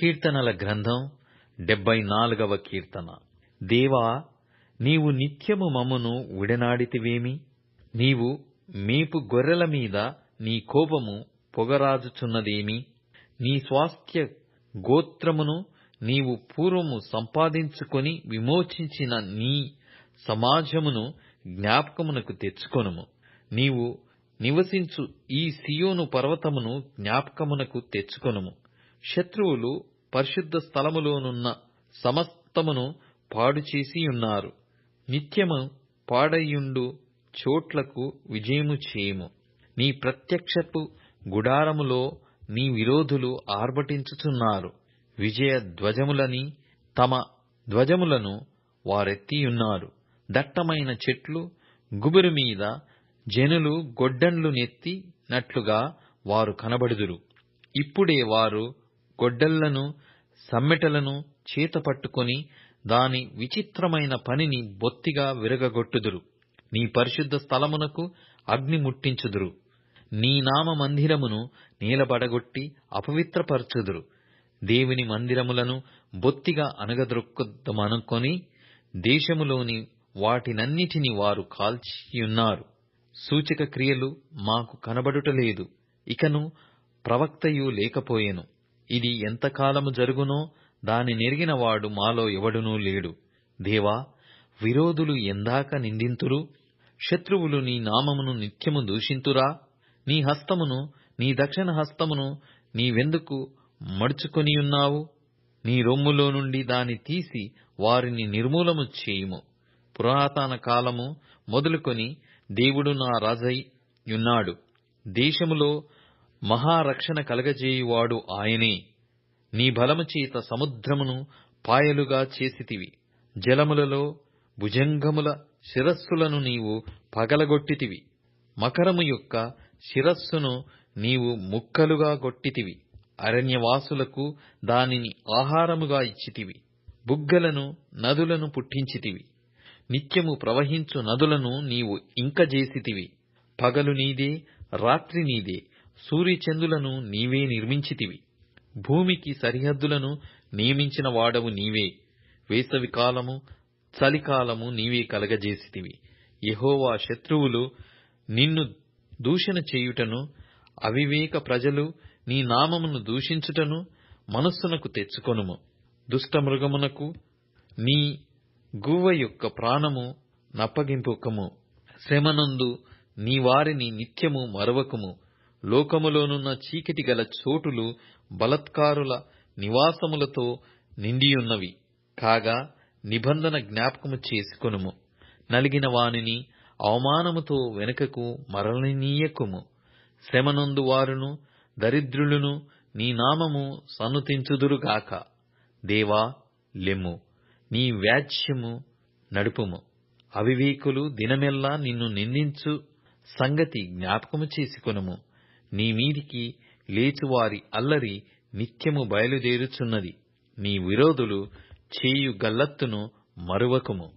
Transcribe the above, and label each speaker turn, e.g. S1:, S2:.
S1: కీర్తనల గ్రంథం డెబ్బై నాలుగవ కీర్తన. దేవా నీవు నిత్యము మమ్మను విడనాడితివేమి? నీవు మేపు గొర్రెల మీద నీ కోపము పొగరాజుచున్నదేమి? నీ స్వాస్థ్య గోత్రమును నీవు పూర్వము సంపాదించుకొని విమోచించిన నీ సమాజమును జ్ఞాపకమునకు తెచ్చుకొనుము. నీవు నివసించు ఈ సియోను పర్వతమును జ్ఞాపకమునకు తెచ్చుకొనుము. శత్రువులు పరిశుద్ధ స్థలములోనున్న సమస్తమును పాడుచేసియున్నారు నిత్యము పాడైయుండు చోట్లకు విజయము చేయుము. నీ ప్రత్యక్షపు గుడారములో నీ విరోధులు ఆర్భటించుచున్నారు. విజయ ధ్వజములని తమ ధ్వజములను వారెత్తియున్నారు. దట్టమైన చెట్లు గుబురు మీద జనులు గొడ్డన్లు నెత్తినట్లుగా వారు కనబడుదురు. ఇప్పుడే వారు గొడ్డళ్ళను సమ్మెటలను చేత పట్టుకొని దాని విచిత్రమైన పనిని బొత్తిగా విరగగొట్టుదురు. నీ పరిశుద్ధ స్థలమునకు అగ్ని ముట్టించుదురు. నీ నామ మందిరమును నీలబడగొట్టి అపవిత్రపరచుదురు. దేవుని మందిరములను బొత్తిగా అనగదొక్కుదమనుకొని దేశములోని వాటినన్నిటిని వారు కాల్చియున్నారు. సూచక క్రియలు మాకు కనబడుటలేదు ఇకను ప్రవక్తయు లేకపోయెను. ఇది ఎంతకాలము జరుగునో దాని నెరిగినవాడు మాలో ఎవడునూ లేడు. దేవా విరోధులు ఎందాక నిందింతురు శత్రువులు నీ నామమును నిత్యము దూషింతురా? నీ హస్తమును నీ దక్షిణ హస్తమును నీవెందుకు మడుచుకొనియున్నావు నీ రొమ్ములో నుండి దాని తీసి వారిని నిర్మూలము చేయుము. పురాతన కాలము మొదలుకొని దేవుడు నా రాజై యున్నాడు దేశములో మహారక్షణ కలగజేయువాడు ఆయనే. నీ బలము చేత సముద్రమును పాయలుగా చేసితివి. జలములలో భుజంగముల శిరస్సులను నీవు పగలగొట్టితివి. మకరము యొక్క శిరస్సును నీవు ముక్కలుగా గొట్టితివి. అరణ్యవాసులకు దానిని ఆహారముగా ఇచ్చితివి. బుగ్గలను నదులను పుట్టించితివి. నిత్యము ప్రవహించు నదులను నీవు ఇంకజేసితివి పగలు నీదే రాత్రి నీదే సూర్యచందులను నీవే నిర్మించితివి. భూమికి సరిహద్దులను నియమించిన వాడవు నీవే. వేసవి కాలము చలికాలము నీవే కలగజేసితివి. యహోవా శత్రువులు నిన్ను దూషణ చేయుటను అవివేక ప్రజలు నీ నామమును దూషించుటను మనస్సునకు తెచ్చుకొనుము. దుష్టమృగమునకు నీ గువ్వ యొక్క ప్రాణము నప్పగింపుకము. శ్రమనందు నీ వారిని నిత్యము మరవకుము. లోకములోనున్న చీకటి గల చోటులు బలత్కారుల నివాసములతో నిండియున్నవి. కాగా నిబంధన జ్ఞాపకము చేసుకొనుము. నలిగిన వానిని అవమానముతో వెనుకకు మరలనీయకుము. శ్రమనందు వారును దరిద్రులను నీ నామము సన్నుతించుదురుగాక. దేవా లెమ్ము. నీ వ్యాజ్యము నడుపుము. అవివేకులు దినమెల్లా నిన్ను నిందించు సంగతి జ్ఞాపకము చేసుకొనుము. నీ మీదికి లేచువారి అల్లరి నిత్యము బయలుదేరుచున్నది. నీ విరోధులు చేయు గల్లత్తును మరువకుము.